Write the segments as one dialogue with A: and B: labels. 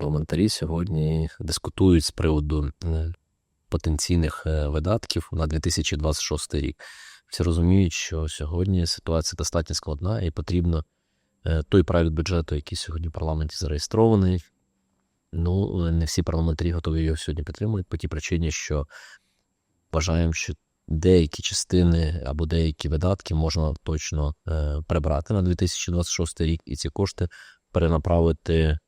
A: парламентарі сьогодні дискутують з приводу е, потенційних е, видатків на 2026 рік. Всі розуміють, що сьогодні ситуація достатньо складна і потрібно е, той проект бюджету, який сьогодні в парламенті зареєстрований. Ну, не всі парламентарі готові його сьогодні підтримувати по тій причині, що вважаємо, що деякі частини або деякі видатки можна точно прибрати на 2026 рік, і ці кошти перенаправити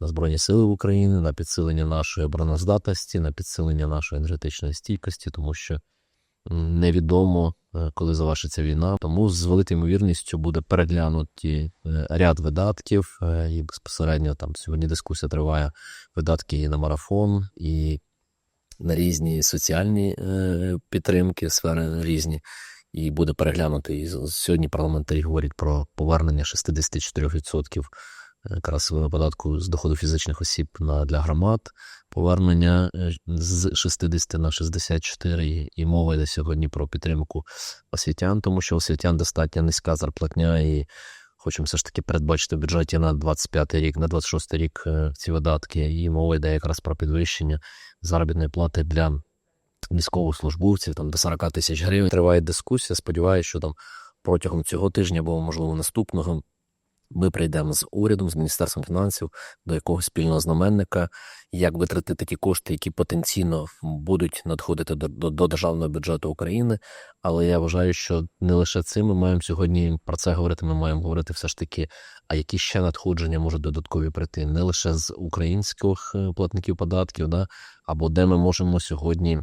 A: на Збройні Сили України, на підсилення нашої обороноздатності, на підсилення нашої енергетичної стійкості, тому що невідомо, е, коли завершиться війна. Тому з великою ймовірністю буде переглянуті е, ряд видатків, е, і безпосередньо там сьогодні дискусія триває видатки і на марафон, і на різні соціальні підтримки, сфери різні. І буде переглянути. І сьогодні парламентарі говорять про повернення 64% красового податку з доходу фізичних осіб на, для громад, повернення е, з 60 на 64, і, і мова йде сьогодні про підтримку освітян, тому що освітян достатньо низька зарплатня, і хочемо все ж таки передбачити в бюджеті на 25 рік, на 26 рік е, ці видатки, і мова йде якраз про підвищення заробітної плати для військовослужбовців там до 40 тисяч гривень. Триває дискусія. Сподіваюся, що там протягом цього тижня або можливо наступного ми прийдемо з урядом, з міністерством фінансів до якогось спільного знаменника, як витратити ті кошти, які потенційно будуть надходити до, до, до державного бюджету України. Але я вважаю, що не лише цим ми маємо сьогодні про це говорити. Ми маємо говорити все ж таки, а які ще надходження можуть додаткові прийти, не лише з українських е, платників податків, да, або де ми можемо сьогодні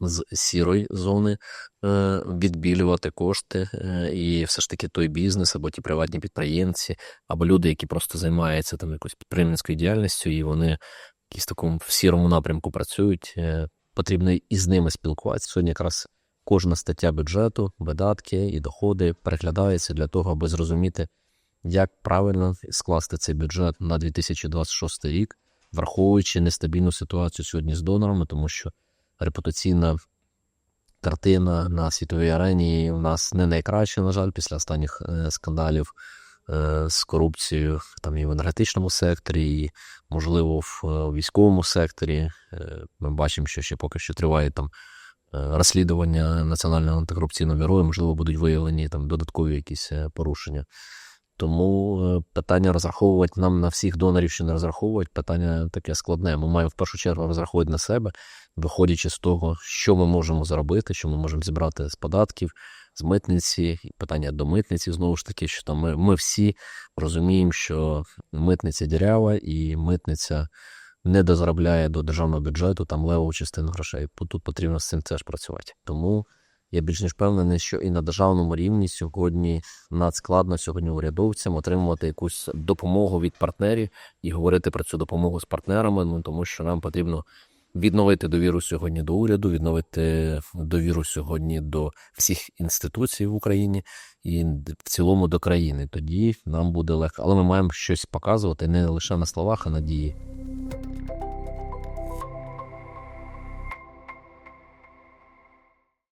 A: з сірої зони е, відбілювати кошти, е, і все ж таки той бізнес, або ті приватні підприємці, або люди, які просто займаються там якоюсь підприємницькою діяльністю, і вони в якійсь такому в сірому напрямку працюють. Е, потрібно і з ними спілкуватися. Сьогодні якраз кожна стаття бюджету, видатки і доходи переглядається для того, аби зрозуміти, як правильно скласти цей бюджет на 2026 рік, враховуючи нестабільну ситуацію сьогодні з донорами, тому що репутаційна картина на світовій арені у нас не найкраща, на жаль, після останніх е, скандалів е, з корупцією там і в енергетичному секторі, і, можливо, в е, військовому секторі. Ми бачимо, що ще поки що триває там розслідування Національного антикорупційного бюро, можливо, будуть виявлені там додаткові якісь порушення. Тому е, питання розраховувати нам на всіх донорів, що не розраховують, питання таке складне. Ми маємо в першу чергу розраховувати на себе, виходячи з того, що ми можемо заробити, що ми можемо зібрати з податків, з митниці, і питання до митниці знову ж таки, що там ми, ми всі розуміємо, що митниця дірява і митниця не дозаробляє до державного бюджету там левову частину грошей. Тут потрібно з цим теж працювати. Тому я більш ніж впевнений, що і на державному рівні сьогодні надскладно сьогодні урядовцям отримувати якусь допомогу від партнерів і говорити про цю допомогу з партнерами. Ну тому що нам потрібно відновити довіру сьогодні до уряду, відновити довіру сьогодні до всіх інституцій в Україні і в цілому до країни. Тоді нам буде легко. Але ми маємо щось показувати не лише на словах, а на дії.